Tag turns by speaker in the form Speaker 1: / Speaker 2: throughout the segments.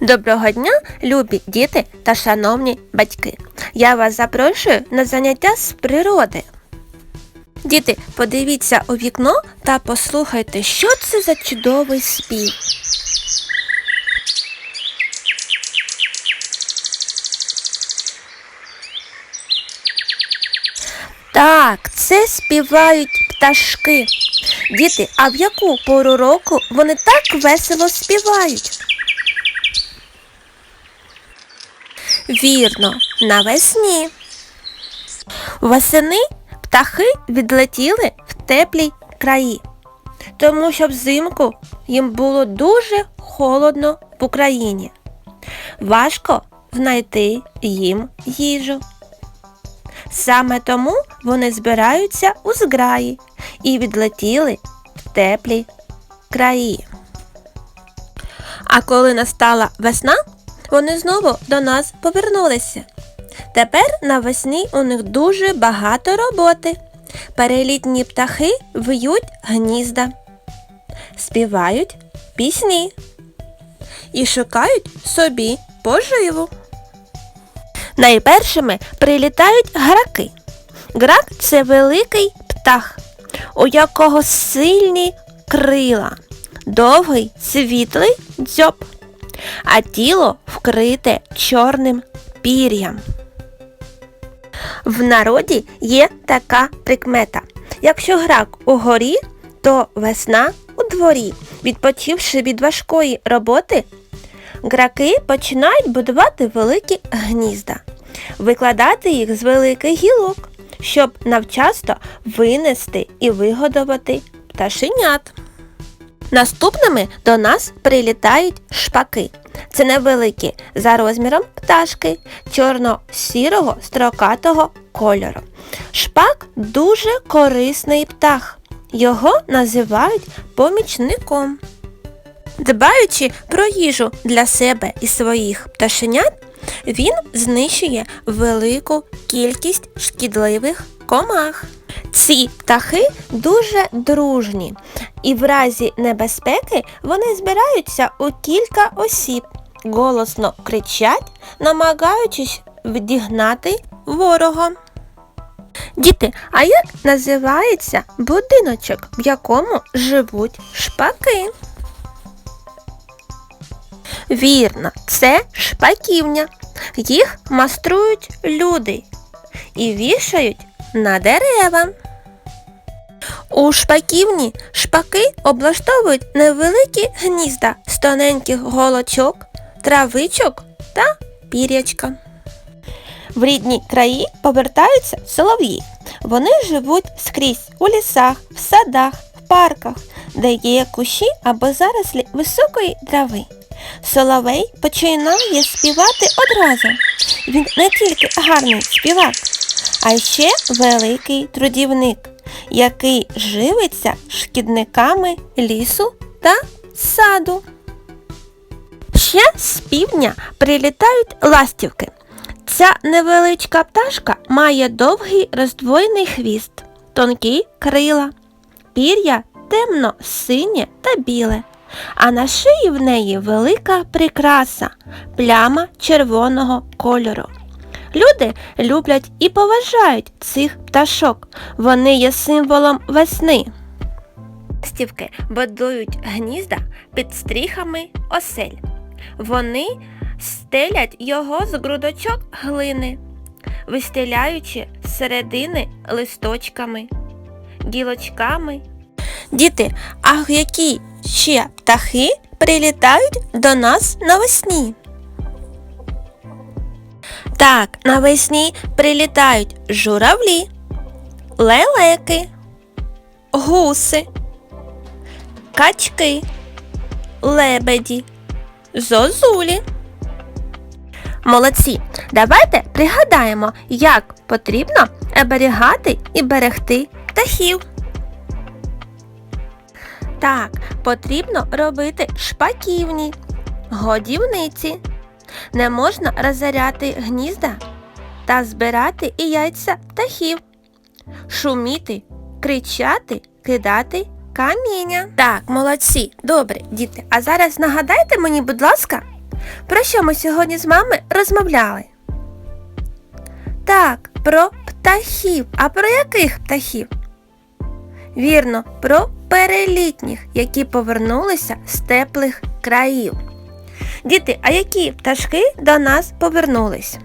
Speaker 1: Доброго дня, любі діти та шановні батьки. Я вас запрошую на заняття з природи. Діти, подивіться у вікно та послухайте, що це за чудовий спів. Так, це співають пташки. Діти, а в яку пору року вони так весело співають? Вірно, навесні. Восени птахи відлетіли в теплі краї, тому що взимку їм було дуже холодно в Україні. Важко знайти їм їжу. Саме тому вони збираються у зграї і відлетіли в теплі краї. А коли настала весна, вони знову до нас повернулися. Тепер навесні у них дуже багато роботи. Перелітні птахи виють гнізда, співають пісні і шукають собі поживу. Найпершими прилітають граки. Грак це великий птах, у якого сильні крила, довгий світлий дзьоб, а тіло вкрите чорним пір'ям. В народі є така прикмета. Якщо грак угорі, то весна у дворі. Відпочивши від важкої роботи, граки починають будувати великі гнізда, викладати їх з великих гілок, щоб навчасно винести і вигодувати пташенят. Наступними до нас прилітають шпаки. Це невеликі за розміром пташки чорно-сірого строкатого кольору. Шпак дуже корисний птах. Його називають помічником. Дбаючи про їжу для себе і своїх пташенят, він знищує велику кількість шкідливих комах. Ці птахи дуже дружні, і в разі небезпеки вони збираються у кілька осіб, голосно кричать, намагаючись відігнати ворога. Діти, а як називається будиночок, в якому живуть шпаки? Вірно, це шпаківня. Їх майструють люди і вішають на дерева. У шпаківні шпаки облаштовують невеликі гнізда з тоненьких голочок, травичок та пірячка. В рідні краї повертаються солов'ї. Вони живуть скрізь у лісах, в садах, в парках, де є кущі або зарослі високої трави. Соловей починає співати одразу. Він не тільки гарний співак, а ще великий трудівник, який живиться шкідниками лісу та саду. Ще з півдня прилітають ластівки. Ця невеличка пташка має довгий роздвоєний хвіст, тонкі крила, пір'я темно-синє та біле, а на шиї в неї велика прикраса, пляма червоного кольору. Люди люблять і поважають цих пташок. Вони є символом весни. Ластівки будують гнізда під стріхами осель. Вони стелять його з грудочок глини, вистеляючи середини листочками, гілочками. Діти, а які ще птахи прилітають до нас навесні? Так, навесні прилітають журавлі, лелеки, гуси, качки, лебеді, зозулі. Молодці, давайте пригадаємо, як потрібно оберігати і берегти птахів. Так, потрібно робити шпаківні, годівниці. Не можна розоряти гнізда та збирати і яйця птахів, шуміти, кричати, кидати каміння. Так, молодці, добре, діти. А зараз нагадайте мені, будь ласка, Про що ми сьогодні з вами розмовляли? Так, про птахів. А про яких птахів? Вірно, про перелітніх, які повернулися з теплих країв. Діти, а які пташки до нас повернулись?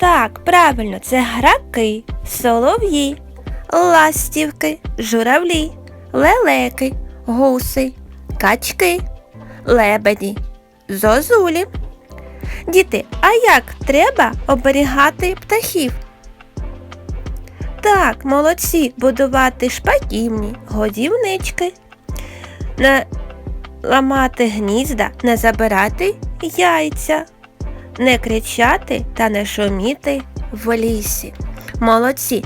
Speaker 1: Так, правильно, це граки, солов'ї, ластівки, журавлі, лелеки, гуси, качки, лебеді, зозулі. Діти, а як треба оберігати птахів? Так, молодці, будувати шпаківні, годівнички, ламати гнізда, не забирати яйця, не кричати та не шуміти в лісі. Молодці.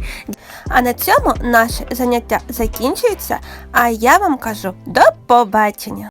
Speaker 1: А на цьому наше заняття закінчується, а я вам кажу до побачення.